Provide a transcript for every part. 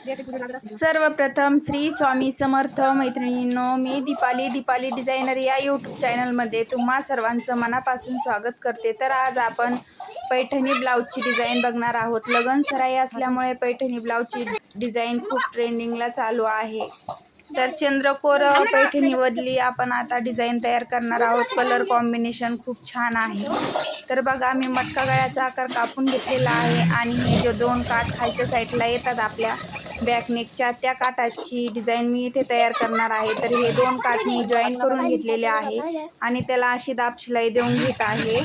सर्वप्रथम श्री स्वामी समर्थ मैत्रिणींनो मी दीपाली दीपाली डिझायनर या यूट्यूब चॅनलमध्ये तुम्हा सर्वांचं मनापासून स्वागत करते. तर आज आपण पैठणी ब्लाऊजची डिझाईन बघणार आहोत. लगन सराई असल्यामुळे पैठणी ब्लाऊजची डिझाईन खूप ट्रेंडिंगला चालू आहे. तर चंद्रकोर पैठणीमधली आपण आता डिझाईन तयार करणार आहोत. कलर कॉम्बिनेशन खूप छान आहे. तर बघा मी मटका गळ्याचा आकार कापून घेतलेला आहे आणि हे जे दोन काठ खालच्या साईडला येतात आपल्या बॅकनेकच्या त्या काठाची डिझाईन मी इथे तयार करणार आहे. तर हे दोन काठ मी जॉईन करून घेतलेले आहे. आणि त्याला अशी दाब शिलाई देऊन घेत आहे.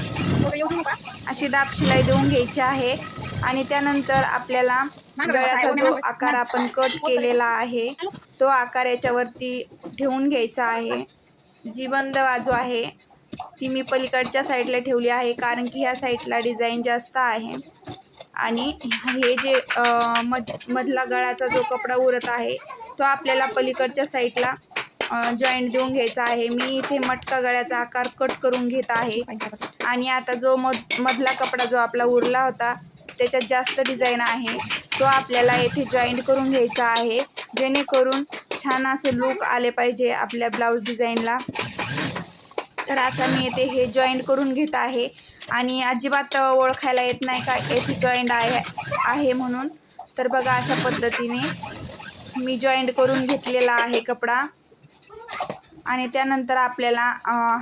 अशी दाब शिलाई देऊन घ्यायची आहे. आणि त्यानंतर आपल्याला गळ्याचा जो आकार आपण कट केलेला आहे तो आकार याच्यावरती ठेवून घ्यायचा आहे. जी बंद बाजू आहे ती मी पलीकडच्या साईडला ठेवली आहे. कारण की ह्या साईडला डिझाईन जास्त आहे. आणि हे जे मध मधला गळाचा जो कपडा उरत आहे तो आपल्याला पलीकडच्या साईडला जॉईंट देऊन घ्यायचा आहे. मी इथे मटका गळ्याचा आकार कट करून घेत आहे. आणि आता जो मध मधला कपडा जो आपला उरला होता त्याच्यात जास्त डिझाईन आहे. तो आपल्याला येथे जॉईंट करून घ्यायचा आहे. जेणेकरून छान असे लूक आले पाहिजे आपल्या ब्लाऊज डिझाईनला तर आता मी येथे हे जॉईंट करून घेत आहे. आणि अजिबात ओळखायला येत नाही का? येथे जॉईंट आहे आहे म्हणून. तर बघा अशा पद्धतीने मी जॉईंट करून घेतलेला आहे कपडा. आणि त्यानंतर आपल्याला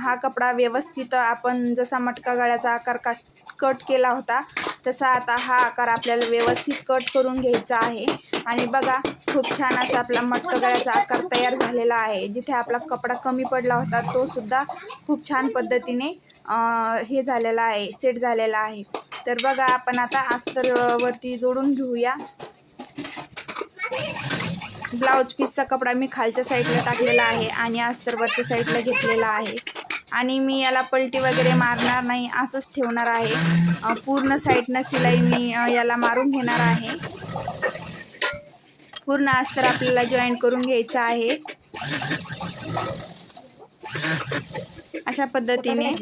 हा कपडा व्यवस्थित आपण जसा मटका गळ्याचा आकार काट कट केला होता तसा आता हा आकार आपल्याला व्यवस्थित कट करून घ्यायचा आहे. आणि बघा खूप छान असा आपला मटका गळ्याचा आकार तयार झालेला आहे. जिथे आपला कपडा कमी पडला होता तो सुद्धा खूप छान पद्धतीने हे झालेलं आहे सेट झालेला आहे. तर बघा आपण आता अस्तरवरती जोडून घेऊया. ब्लाऊज पीसचा कपडा मी खालच्या साईडला टाकलेला आहे आणि अस्तरवरच्या साईडला घेतलेला आहे. आणि मी याला पलटी वगैरे मारणार नाही असंच ठेवणार आहे. पूर्ण साईडनं शिलाई मी याला मारून घेणार आहे. पूर्ण अस्तर आपल्याला जॉईन करून घ्यायचं आहे. अशा पद्धतीने.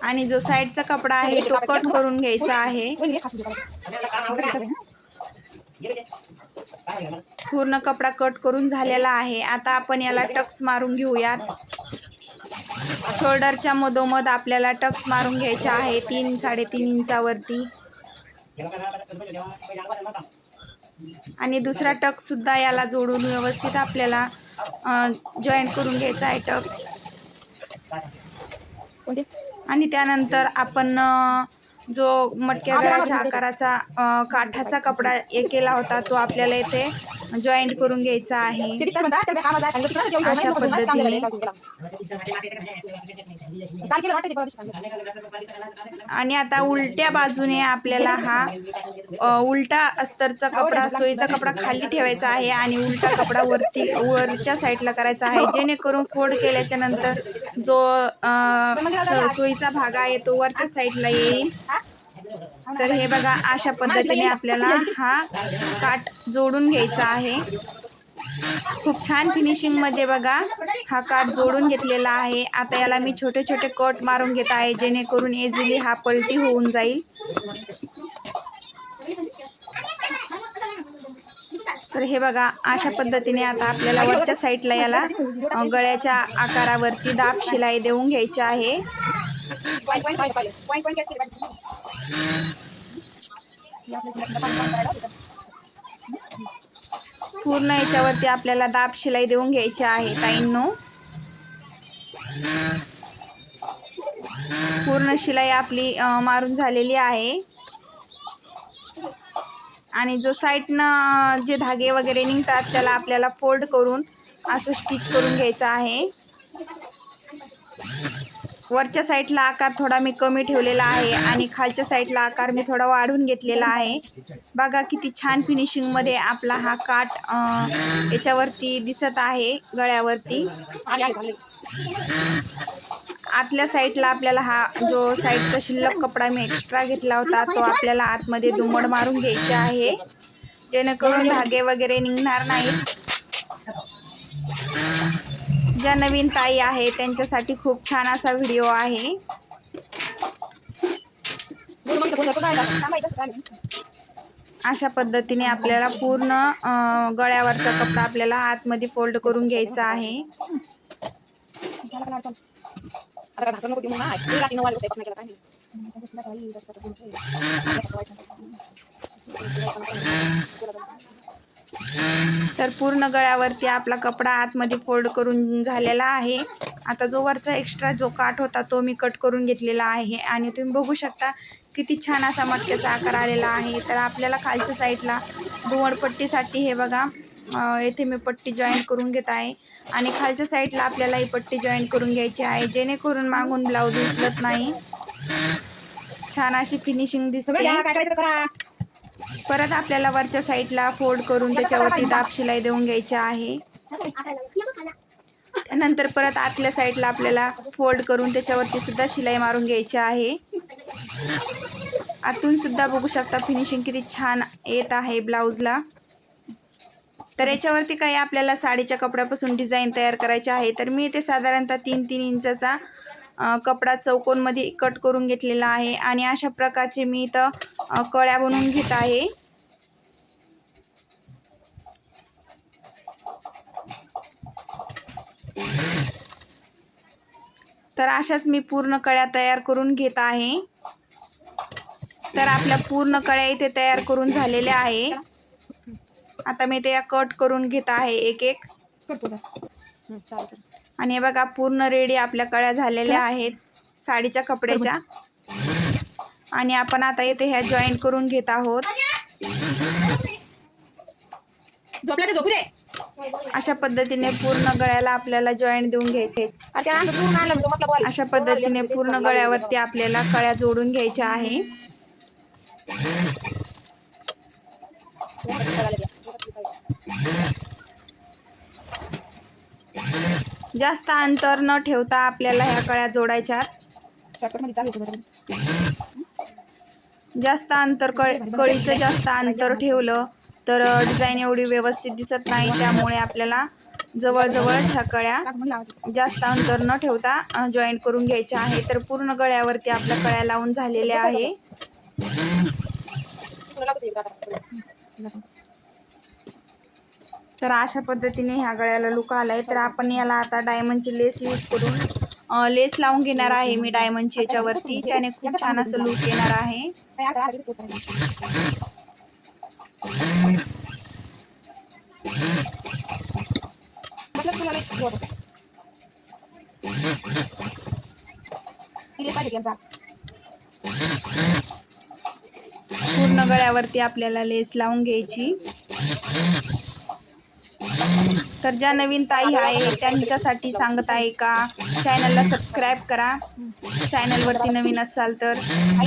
आणि जो साईडचा कपडा आहे तो कट करून घ्यायचा आहे. पूर्ण कपडा कट करून झालेला आहे. आता आपण याला टक्स मारून घेऊयात. शोल्डरच्या मधोमध आपल्याला टक्स मारून घ्यायचा आहे तीन साडेतीन इंचावरती. आणि दुसरा टक्स सुद्धा याला जोडून व्यवस्थित आपल्याला जॉईंट करून घ्यायचा आहे टक आणि त्यानंतर आपण जो मटक्या आकाराचा काठाचा कपडा हे केला होता तो आपल्याला इथे जॉईंट करून घ्यायचा आहे. अशा पद्धतीने आणि आता उलट्या बाजूने आपल्याला हा उलटा अस्तरचा कपडा सोयीचा कपडा खाली ठेवायचा आहे आणि उलटा कपडा वरती वरच्या साईडला करायचा आहे. जेणेकरून फोल्ड केल्याच्यानंतर जो सोयीचा भाग आहे तो वरच्या साईडला येईल. तर हे बघा अशा पद्धतीने आपल्याला हा काठ जोडून घ्यायचा आहे. खूप छान फिनिशिंगमध्ये बघा हा काठ जोडून घेतलेला आहे. आता याला मी छोटे छोटे कट मारून घेत आहे जेणेकरून इझिली हा पलटी होऊन जाईल. तर हे बघा अशा पद्धतीने आता आपल्याला वरच्या साईडला याला गळ्याच्या आकारावरती दाब शिलाई देऊन घ्यायची आहे. पूर्ण याच्यावरती आपल्याला दाब शिलाई देऊन घ्यायची आहे ताईंनो. पूर्ण शिलाई आपली मारून झालेली आहे. आणि जो साईडनं जे धागे वगैरे निघतात त्याला आपल्याला फोल्ड करून असं स्टिच करून घ्यायचं आहे. वरच्या साईडला आकार थोडा मी कमी ठेवलेला आहे आणि खालच्या साईडला आकार मी थोडा वाढून घेतलेला आहे. बघा किती छान फिनिशिंगमध्ये आपला हा काठ याच्यावरती दिसत आहे गळ्यावरती. आतल्या साईडला आपल्याला हा जो साईडचा शिल्लक कपडा मी एक्स्ट्रा घेतला होता तो आपल्याला आतमध्ये दुमड मारून घ्यायचे आहे. जेणेकरून धागे वगैरे निघणार नाहीत. ज्या नवीन ताई आहे त्यांच्यासाठी खूप छान असा व्हिडिओ आहे. अशा पद्धतीने आपल्याला पूर्ण गळ्यावरचा कपडा आपल्याला आतमध्ये फोल्ड करून घ्यायचा आहे. तर पूर्ण गळ्यावरती आपला कपडा आतमध्ये फोल्ड करून झालेला आहे. आता जो वरचा एक्स्ट्रा जो काठ होता तो मी कट करून घेतलेला आहे. आणि तुम्ही बघू शकता किती छान असा मटक्याचा आकार आलेला आहे. तर आपल्याला खालच्या साईडला दुवडपट्टीसाठी हे बघा येथे मी पट्टी जॉईंट करून घेत आहे. आणि खालच्या साईडला आपल्याला ही पट्टी जॉईंट करून घ्यायची आहे. जेणेकरून मागून ब्लाऊज उचलत नाही. छान अशी फिनिशिंग दिसते या, काय करायचं करा. परत आपल्याला वरच्या साईडला फोल्ड करून त्याच्यावरती दाब शिलाई देऊन घ्यायची आहे. त्यानंतर परत आतल्या साईडला आपल्याला फोल्ड करून त्याच्यावरती सुद्धा शिलाई मारून घ्यायची आहे. आतून सुद्धा बघू शकता फिनिशिंग किती छान येत आहे ब्लाऊजला तर याच्यावरती काही आपल्याला साडीच्या कपड्यापासून डिझाईन तयार करायचे आहे. तर मी इथे साधारणतः तीन तीन इंचाचा कपडा चौकोनमध्ये कट करून घेतलेला आहे. आणि अशा प्रकारचे मी इथं कळ्या बनवून घेत आहे. तर अशाच मी पूर्ण कळ्या तयार करून घेत आहे. तर आपल्या पूर्ण कळ्या इथे तयार करून झालेल्या आहे. आता मी ते कट करून घेत आहे एक एक. आणि हे बघा पूर्ण रेडी आपल्या कळ्या झालेल्या आहेत साडीच्या कपड्याच्या. आणि आपण आता इथे ह्या जॉईन करून घेत आहोत. अशा पद्धतीने पूर्ण गळ्याला आपल्याला जॉईंट देऊन घ्यायचे. अशा पद्धतीने पूर्ण गळ्यावरती आपल्याला कळ्या जोडून घ्यायच्या आहे. जास्त अंतर न ठेवता आपल्याला ह्या कळ्या जोडायच्या शॉर्टकटमध्ये चालू आहे सगळं. जास्त अंतर कळ कळीचं जास्त अंतर ठेवलं तर डिझाईन एवढी व्यवस्थित दिसत नाही त्यामुळे आपल्याला जवळजवळ ह्या कळ्या जास्त अंतर न ठेवता जॉईंट करून घ्यायच्या आहे तर पूर्ण गळ्यावरती आपल्या कळ्या लावून झालेल्या आहे. तर अशा पद्धतीने ह्या गळ्याला लुक आलाय. तर आपण याला आता डायमंडची लेस यूज करून लेस लावून घेणार आहे मी डायमंडची याच्यावरती. त्याने खूप छान असं लुक येणार आहे. पूर्ण गळ्यावरती आपल्याला लेस लावून घ्यायची. तर ज्या नवीन ताई आहे त्यांच्यासाठी सांगत आहे का? चॅनलला सबस्क्राईब करा. चॅनलवरती नवीन असाल तर.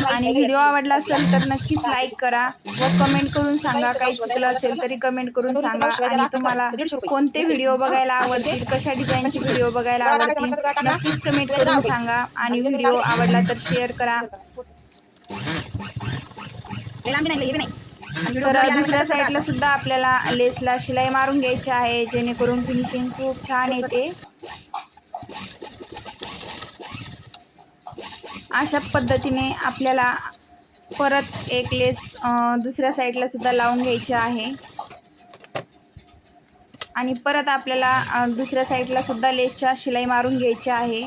आणि व्हिडिओ आवडला असेल तर नक्कीच लाईक करा. व कमेंट करून सांगा काही चुकलं असेल तरी कमेंट करून सांगा. आणि तुम्हाला कोणते व्हिडिओ बघायला आवडतील कशा डिझाईनचे व्हिडिओ बघायला आवडतील नक्कीच कमेंट करून सांगा. आणि व्हिडिओ आवडला तर शेअर करा. तर दुसऱ्या साईडला सुद्धा आपल्याला लेसला शिलाई मारून घ्यायची आहे. जेणेकरून फिनिशिंग खूप छान येते. अशा पद्धतीने आपल्याला परत एक लेस दुसऱ्या साईडला सुद्धा लावून घ्यायची आहे. आणि परत आपल्याला दुसऱ्या साईडला सुद्धा लेसच्या शिलाई मारून घ्यायची आहे.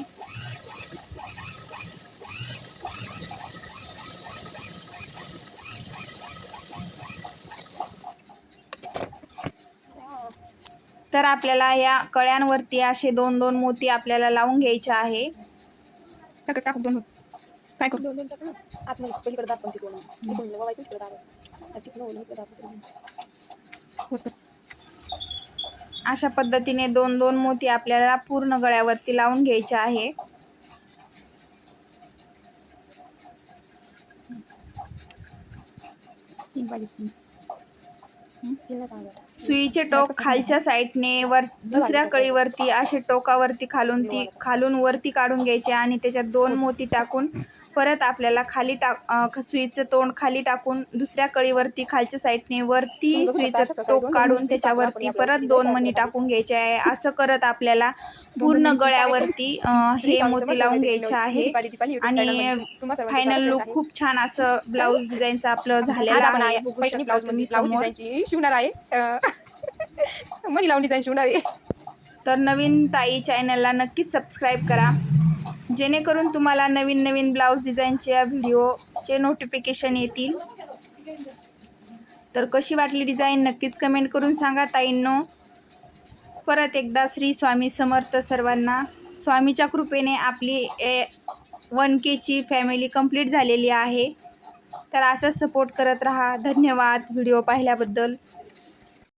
तर आपल्याला या कळ्यांवरती असे दोन दोन मोती आपल्याला लावून घ्यायचे आहे. दोन काय करू आतमध्ये पलीकडे दाब पण तिकडून इकडून वळवायचं, इकडे दाबायचं. तिकडून इकडे. होत का? अशा पद्धतीने दोन दोन मोती आपल्याला पूर्ण गळ्यावरती लावून घ्यायचे आहे. सुईचे टोक खालच्या साईडने वर दुसऱ्या कळीवरती असे टोकावरती खालून ती खालून वरती काढून घ्यायचे आणि त्याच्यात दोन मोती टाकून परत आपल्याला खाली टाक सुईचं तोंड खाली टाकून दुसऱ्या कळीवरती खालच्या साईडने वरती सुईचं टोक काढून त्याच्यावरती परत दोन मणी. टाकून घ्यायचे आहे. असं करत आपल्याला पूर्ण गळ्यावरती हे मोती लावून घ्यायचे आहे. आणि फायनल लुक खूप छान असं ब्लाऊज डिझाईनचं आपलं झालेलं आहे. शिवणार आहे. मनी लावून डिझाईन शिवणार आहे. तर नवीन ताई चॅनलला नक्कीच सबस्क्राईब करा. जेणेकरून तुम्हाला नवीन नवीन ब्लाऊज डिझाईनच्या व्हिडिओचे नोटिफिकेशन येतील. तर कशी वाटली डिझाईन नक्कीच कमेंट करून सांगा ताईंनो. परत एकदा श्री स्वामी समर्थ सर्वांना. स्वामीच्या कृपेने आपली ए वन केची फॅमिली कंप्लीट झालेली आहे. तर असंच सपोर्ट करत राहा. धन्यवाद. व्हिडिओ पाहिल्याबद्दल.